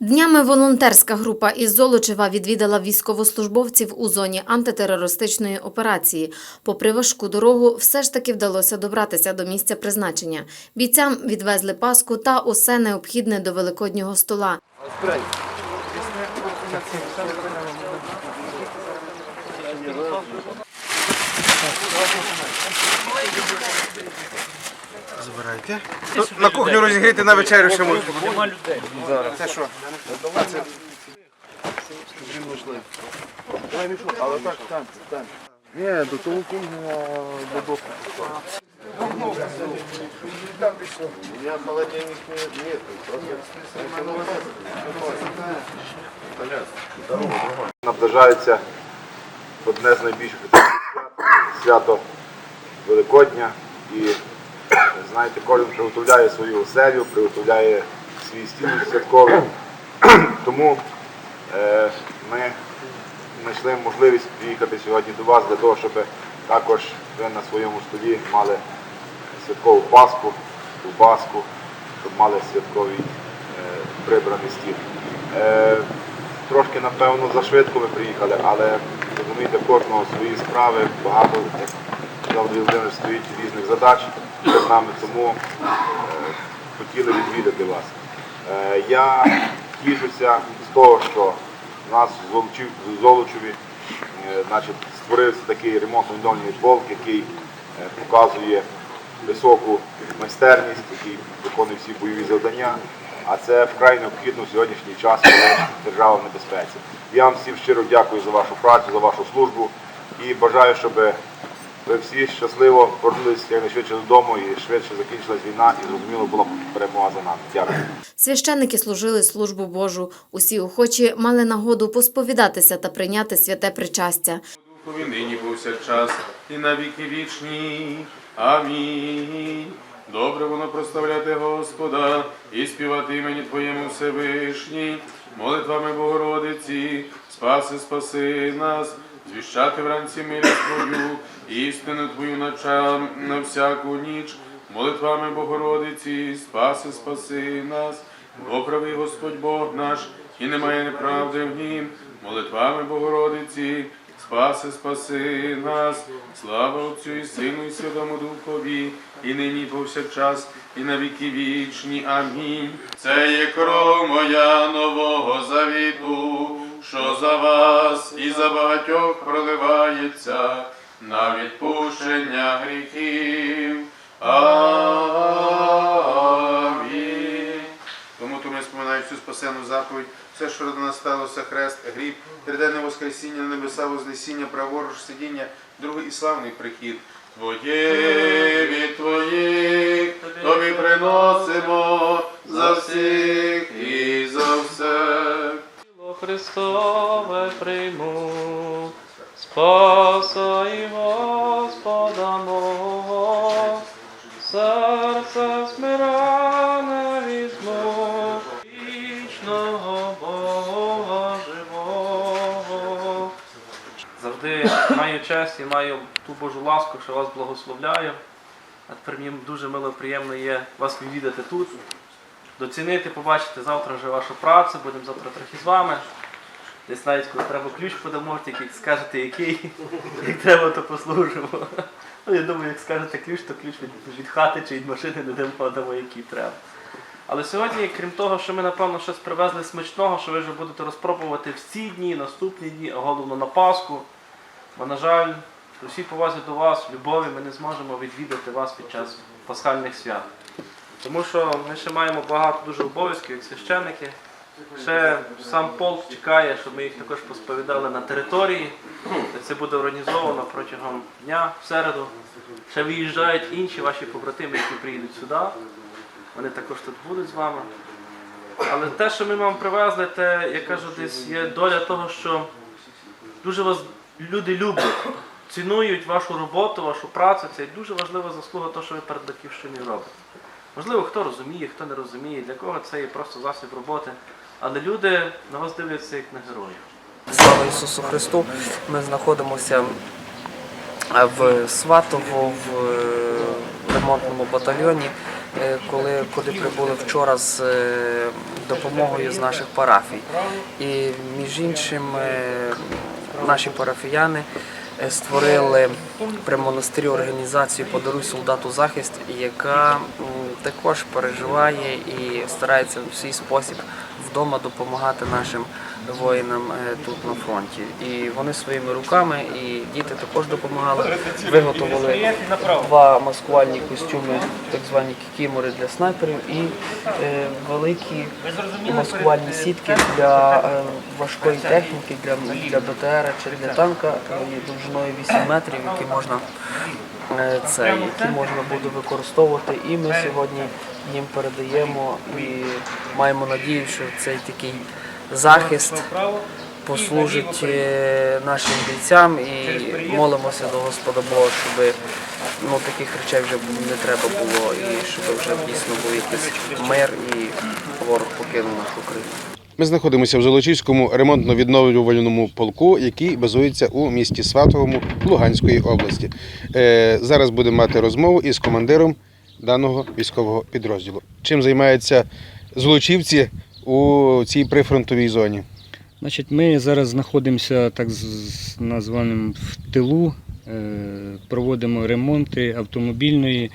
Днями волонтерська група із Золочева відвідала військовослужбовців у зоні антитерористичної операції. Попри важку дорогу, все ж таки вдалося добратися до місця призначення. Бійцям відвезли паску та усе необхідне до великоднього стола. Забирайте. На кухню розігріти на вечерю ще можна. Нема людей. Це що? Це... Але так, там, там. Ні, до того кухня до доку. У меня холодильник нет, Наближається одне з найбільших свято Великодня. І знаєте, кожен приготовляє свою оселю, приготовляє свій стіл святковий. Тому е, ми знайшли можливість приїхати сьогодні до вас для того, щоб також ви на своєму столі мали святкову паску, ковбаску, щоб мали святковий е, прибраний стіл. Е, трошки, напевно, зашвидко ви приїхали, але розумієте, кожного свої справи, багато Андрій Володимирович стоїть різних задач перед нами, тому е, хотіли відвідати вас. Е, я тішуся з того, що нас в Золочеві е, значить, створився такий ремонтно-відновлений полк, який показує високу майстерність, який виконує всі бойові завдання. А це вкрай необхідно в сьогоднішній час, держава в небезпеці. Я вам всім щиро дякую за вашу працю, за вашу службу і бажаю, щоб ви всі щасливо повернулися якнайшвидше додому і швидше закінчилась війна і зрозуміло була перемога за нами. Дякую. Священники служили службу Божу. Усі охочі мали нагоду посповідатися та прийняти святе причастя. Духові нині повсякчас і на віки вічні. Амінь. Добре воно прославляти Господа і співати імені Твоєму Всевишній, молитвами Богородиці, спаси, спаси нас, звіщати вранці милість Твою, істину Твою ночам на всяку ніч, молитвами Богородиці, спаси, спаси нас, бо правий Господь Бог наш, і немає неправди в нім, молитвами Богородиці, Спаси, спаси нас, слава Отцю і Сину, і Святому Духові, і нині, і повсякчас, і на віки вічні. Амінь. Це є кров моя нового завіту, що за вас і за багатьох проливається на відпущення гріхів. Амінь. Тому то ми споминаємо всю спасену заповідь, все, що до нас сталося, хрест, гріб, триденне воскресіння, небеса, вознесіння, праворуч, сидіння, другий і славний прихід. Твоє від твоїх тобі приносимо за всіх і за все. Тіло Христове прийму, спаса і Господа мого, серце смиране візьму, вічного Бога живого. Завжди маю честь і маю ту Божу ласку, що вас благословляю. А тепер мені дуже мило приємно є вас відвідати тут доцінити, побачити завтра вже вашу працю, будемо завтра трохи з вами. Десь навіть коли треба ключ подамо, тільки скажете який, як треба, то послужимо. Ну, я думаю, як скажете ключ, то ключ від, від хати чи від машини не дамо, подамо, який треба. Але сьогодні, крім того, що ми, напевно, щось привезли смачного, що ви вже будете розпробувати всі дні, наступні дні, а головно на Пасху. Бо, на жаль, при всій повазі до вас, любові, ми не зможемо відвідати вас під час пасхальних свят. Тому що ми ще маємо багато дуже обов'язків, як священники. Ще сам полк чекає, щоб ми їх також посповідали на території. Це буде організовано протягом дня, в середу. Ще виїжджають інші ваші побратими, які приїдуть сюди. Вони також тут будуть з вами. Але те, що ми вам привезли, те, я кажу, десь є доля того, що дуже вас люди люблять, цінують вашу роботу, вашу працю. Це дуже важлива заслуга того, що ви перед батьківщиною робите. Можливо, хто розуміє, хто не розуміє, для кого це є просто засіб роботи. Але люди на вас дивляться як на героїв. Слава Ісусу Христу! Ми знаходимося е, в Сватово в е, ремонтному батальйоні. Е, Коли, куди прибули вчора з допомогою з наших парафій. І між іншим наші парафіяни створили при монастирі організацію Подаруй солдату захист, яка також переживає і старається в свій спосіб вдома допомагати нашим воїнам е, тут на фронті. І вони своїми руками, і діти також допомагали. Виготовили два маскувальні костюми, так звані кікімори для снайперів, і е, великі маскувальні сітки для е, важкої техніки, для, для чи для танка е, довжиною 8 метрів, які можна е, це, які можна буде використовувати. І ми сьогодні їм передаємо і маємо надію, що цей такий захист послужить е, нашим бійцям і молимося до Господа Бога, щоб ну, таких речей вже не треба було, і щоб вже дійсно був якийсь мир і ворог покинув нашу країну. Ми знаходимося в Золочівському ремонтно-відновлювальному полку, який базується у місті Сватовому Луганської області. Е, зараз будемо мати розмову із командиром даного військового підрозділу. Чим займаються золочівці у цій прифронтовій зоні? Значить, ми зараз знаходимося так названим в тилу, е, проводимо ремонти автомобільної,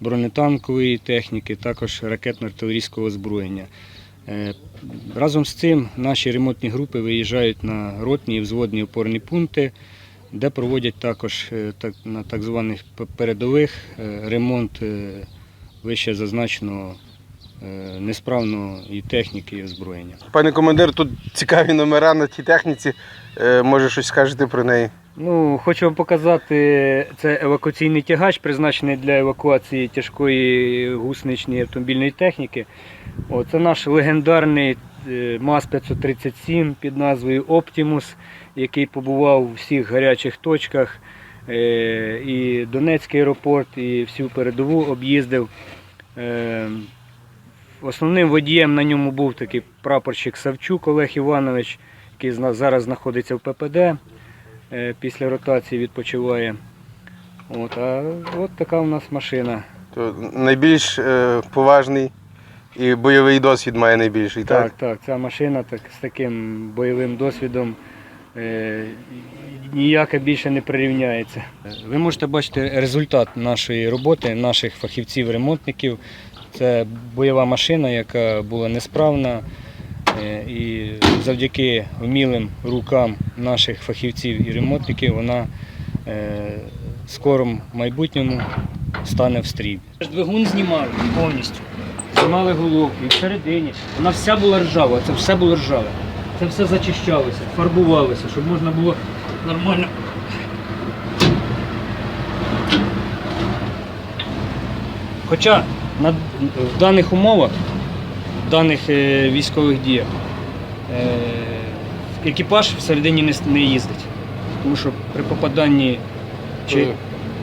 бронетанкової техніки, також ракетно-артилерійського озброєння. Е, Разом з цим наші ремонтні групи виїжджають на ротні і взводні опорні пункти, де проводять також е, на так званих передових е, ремонт вище зазначеного несправної техніки і озброєння. Пане командир, тут цікаві номера на тій техніці. Е, може, щось скажете про неї? Ну, хочу вам показати, це евакуаційний тягач, призначений для евакуації тяжкої гусеничної автомобільної техніки. О, це наш легендарний е, МАЗ-537 під назвою Optimus, який побував у всіх гарячих точках. Е, І Донецький аеропорт, і всю передову об'їздив. Основним водієм на ньому був такий прапорщик Савчук Олег Іванович, який зараз знаходиться в ППД е, після ротації відпочиває. От, а от така у нас машина. То найбільш е, поважний і бойовий досвід має найбільший, так? Так, так, ця машина так, з таким бойовим досвідом е, ніяка більше не прирівняється. Ви можете бачити результат нашої роботи, наших фахівців-ремонтників. Це бойова машина, яка була несправна. е, І завдяки вмілим рукам наших фахівців і ремонтників вона е, в скорому майбутньому стане в стрій. Двигун знімали повністю. Знімали головку і всередині. Вона вся була ржава, це все було ржаве. Це все зачищалося, фарбувалося, щоб можна було нормально. Хоча в даних умовах, в даних е, військових діях, е, екіпаж всередині не, не їздить. Тому що при попаданні чи, Е,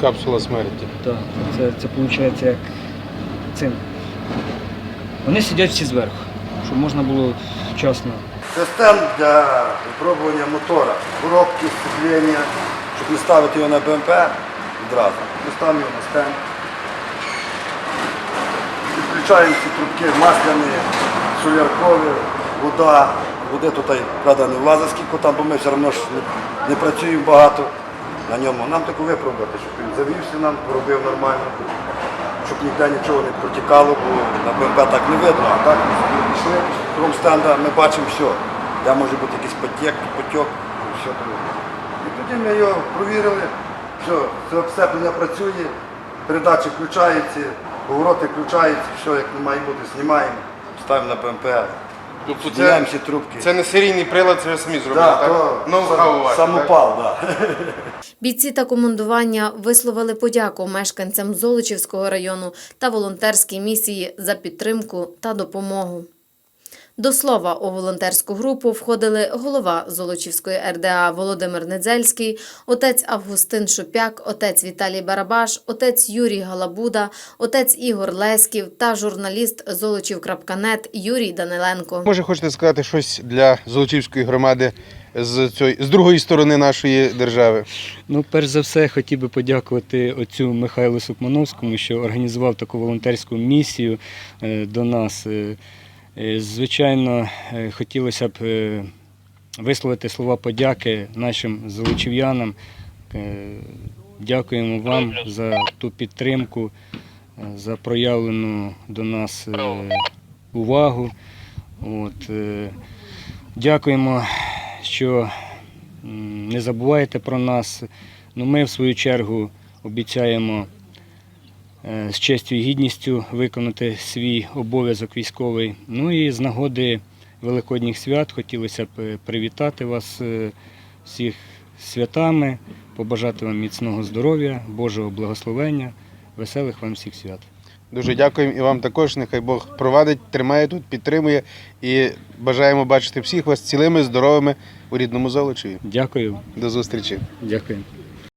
Капсула смерті. так, це, це виходить як цим. Вони сидять всі зверху, щоб можна було вчасно. Це стенд для випробування мотора, коробки, сцеплення, щоб не ставити його на БМП відразу. Ми ставимо його на стенд. Підключаємо ці трубки масляні, соляркові, вода. Води тут, правда, не влазить скільки там, бо ми все одно ж не, не працюємо багато на ньому. Нам таку випробувати, щоб він завівся нам, поробив нормально, щоб ніде нічого не протікало, бо на БМП так не видно, а так пішли, крім стенда ми бачимо все. Де може бути якийсь потік, потік, все друге. І тоді ми його провірили, все, це обстеплення працює, передачі включаються, повороти включаються, все як не має бути, знімаємо, ставимо на БМП, Тобто знімаємо всі трубки. це не серійний прилад, це ви самі зробили, Да, так? то Ну, сам- ваше, сам так? да. Бійці та командування висловили подяку мешканцям Золочівського району та волонтерській місії за підтримку та допомогу. До слова, у волонтерську групу входили голова Золочівської РДА Володимир Недзельський, отець Августин Шупяк, отець Віталій Барабаш, отець Юрій Галабуда, отець Ігор Леськів та журналіст Золочів.нет Юрій Даниленко. Може, хочете сказати щось для Золочівської громади з, цієї, з другої сторони нашої держави? Ну, перш за все, хотів би подякувати отцю Михайлу Сукмановському, що організував таку волонтерську місію е, до нас. Е, Звичайно, е, хотілося б е, висловити слова подяки нашим золочів'янам. Дякуємо вам за ту підтримку, за проявлену до нас увагу. От, Дякуємо, що не забуваєте про нас. Ну, ми, в свою чергу, обіцяємо з честю і гідністю виконати свій обов'язок військовий. Ну і з нагоди Великодніх свят хотілося б е, привітати вас е, всіх святами, побажати вам міцного здоров'я, Божого благословення, веселих вам всіх свят. Дуже дякуємо і вам також. Нехай Бог провадить, тримає тут, підтримує і бажаємо бачити всіх вас цілими, здоровими у рідному Золочеві. Дякую, До зустрічі. дякую.